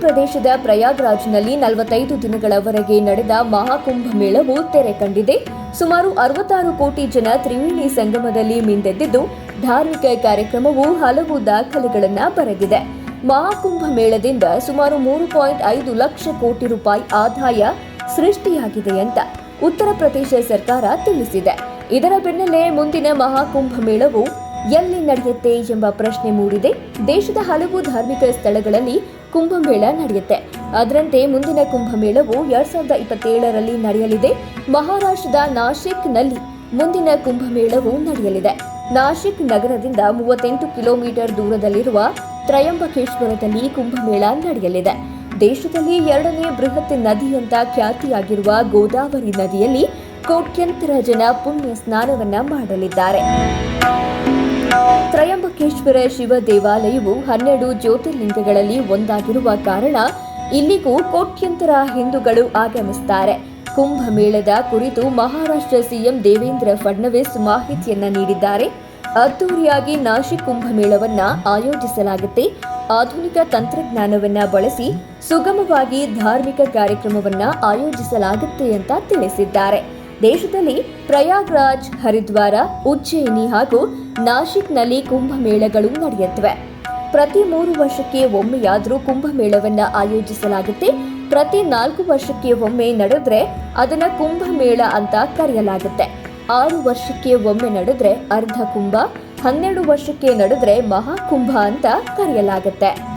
ಪ್ರದೇಶದ ಪ್ರಯಾಗ್ರಾಜ್ನಲ್ಲಿ ನಲವತ್ತೈದು ದಿನಗಳವರೆಗೆ ನಡೆದ ಮಹಾಕುಂಭ ಮೇಳವು ತೆರೆ ಕಂಡಿದೆ. ಸುಮಾರು ಅರವತ್ತಾರು ಕೋಟಿ ಜನ ತ್ರಿವೇಣಿ ಸಂಗಮದಲ್ಲಿ ಮಿಂದೆದ್ದಿದ್ದು, ಧಾರ್ಮಿಕ ಕಾರ್ಯಕ್ರಮವು ಹಲವು ದಾಖಲೆಗಳನ್ನು ಬರೆದಿದೆ. ಮಹಾಕುಂಭ ಮೇಳದಿಂದ ಸುಮಾರು ಮೂರು ಪಾಯಿಂಟ್ ಐದು ಲಕ್ಷ ಕೋಟಿ ರೂಪಾಯಿ ಆದಾಯ ಸೃಷ್ಟಿಯಾಗಿದೆ ಅಂತ ಉತ್ತರ ಪ್ರದೇಶ ಸರ್ಕಾರ ತಿಳಿಸಿದೆ. ಇದರ ಬೆನ್ನಲ್ಲೇ ಮುಂದಿನ ಮಹಾಕುಂಭ ಮೇಳವು ಎಲ್ಲಿ ನಡೆಯುತ್ತೆ ಎಂಬ ಪ್ರಶ್ನೆ ಮೂಡಿದೆ. ದೇಶದ ಹಲವು ಧಾರ್ಮಿಕ ಸ್ಥಳಗಳಲ್ಲಿ ಕುಂಭಮೇಳ ನಡೆಯುತ್ತೆ. ಅದರಂತೆ ಮುಂದಿನ ಕುಂಭಮೇಳವು ಎರಡ್ ಸಾವಿರದ ಇಪ್ಪತ್ತೇಳರಲ್ಲಿ ನಡೆಯಲಿದೆ. ಮಹಾರಾಷ್ಟ್ರದ ನಾಶಿಕ್ನಲ್ಲಿ ಮುಂದಿನ ಕುಂಭಮೇಳವು ನಡೆಯಲಿದೆ. ನಾಶಿಕ್ ನಗರದಿಂದ ಮೂವತ್ತೆಂಟು ಕಿಲೋಮೀಟರ್ ದೂರದಲ್ಲಿರುವ ತ್ರಯಂಬಕೇಶ್ವರದಲ್ಲಿ ಕುಂಭಮೇಳ ನಡೆಯಲಿದೆ. ದೇಶದಲ್ಲಿ ಎರಡನೇ ಬೃಹತ್ ನದಿಯಂತ ಖ್ಯಾತಿಯಾಗಿರುವ ಗೋದಾವರಿ ನದಿಯಲ್ಲಿ ಕೋಟ್ಯಂತರ ಜನ ಪುಣ್ಯ ಸ್ನಾನವನ್ನ ಮಾಡಲಿದ್ದಾರೆ. ತ್ರಯಂಬಕೇಶ್ವರ ಶಿವ ದೇವಾಲಯವು ಹನ್ನೆರಡು ಜ್ಯೋತಿರ್ಲಿಂಗಗಳಲ್ಲಿ ಒಂದಾಗಿರುವ ಕಾರಣ ಇಲ್ಲಿಗೂ ಕೋಟ್ಯಂತರ ಹಿಂದೂಗಳು ಆಗಮಿಸುತ್ತಾರೆ ಕುಂಭಮೇಳದ ಕುರಿತು ಮಹಾರಾಷ್ಟ್ರ ಸಿಎಂ ದೇವೇಂದ್ರ ಫಡ್ನವೀಸ್ ಮಾಹಿತಿಯನ್ನ ನೀಡಿದ್ದಾರೆ. ಅದ್ದೂರಿಯಾಗಿ ನಾಶಿಕ್ ಕುಂಭಮೇಳವನ್ನ ಆಯೋಜಿಸಲಾಗುತ್ತೆ. ಆಧುನಿಕ ತಂತ್ರಜ್ಞಾನವನ್ನ ಬಳಸಿ ಸುಗಮವಾಗಿ ಧಾರ್ಮಿಕ ಕಾರ್ಯಕ್ರಮವನ್ನ ಆಯೋಜಿಸಲಾಗುತ್ತೆ ಅಂತ ತಿಳಿಸಿದ್ದಾರೆ. ದೇಶದಲ್ಲಿ ಪ್ರಯಾಗ್ರಾಜ್, ಹರಿದ್ವಾರ, ಉಜ್ಜಯಿನಿ ಹಾಗೂ ನಾಶಿಕ್ನಲ್ಲಿ ಕುಂಭಮೇಳಗಳು ನಡೆಯುತ್ತವೆ. ಪ್ರತಿ ಮೂರು ವರ್ಷಕ್ಕೆ ಒಮ್ಮೆಯಾದರೂ ಕುಂಭಮೇಳವನ್ನು ಆಯೋಜಿಸಲಾಗುತ್ತೆ. ಪ್ರತಿ ನಾಲ್ಕು ವರ್ಷಕ್ಕೆ ಒಮ್ಮೆ ನಡೆದ್ರೆ ಅದನ್ನ ಕುಂಭಮೇಳ ಅಂತ ಕರೆಯಲಾಗುತ್ತೆ. ಆರು ವರ್ಷಕ್ಕೆ ಒಮ್ಮೆ ನಡೆದ್ರೆ ಅರ್ಧ ಕುಂಭ, ಹನ್ನೆರಡು ವರ್ಷಕ್ಕೆ ನಡೆದ್ರೆ ಮಹಾಕುಂಭ ಅಂತ ಕರೆಯಲಾಗುತ್ತೆ.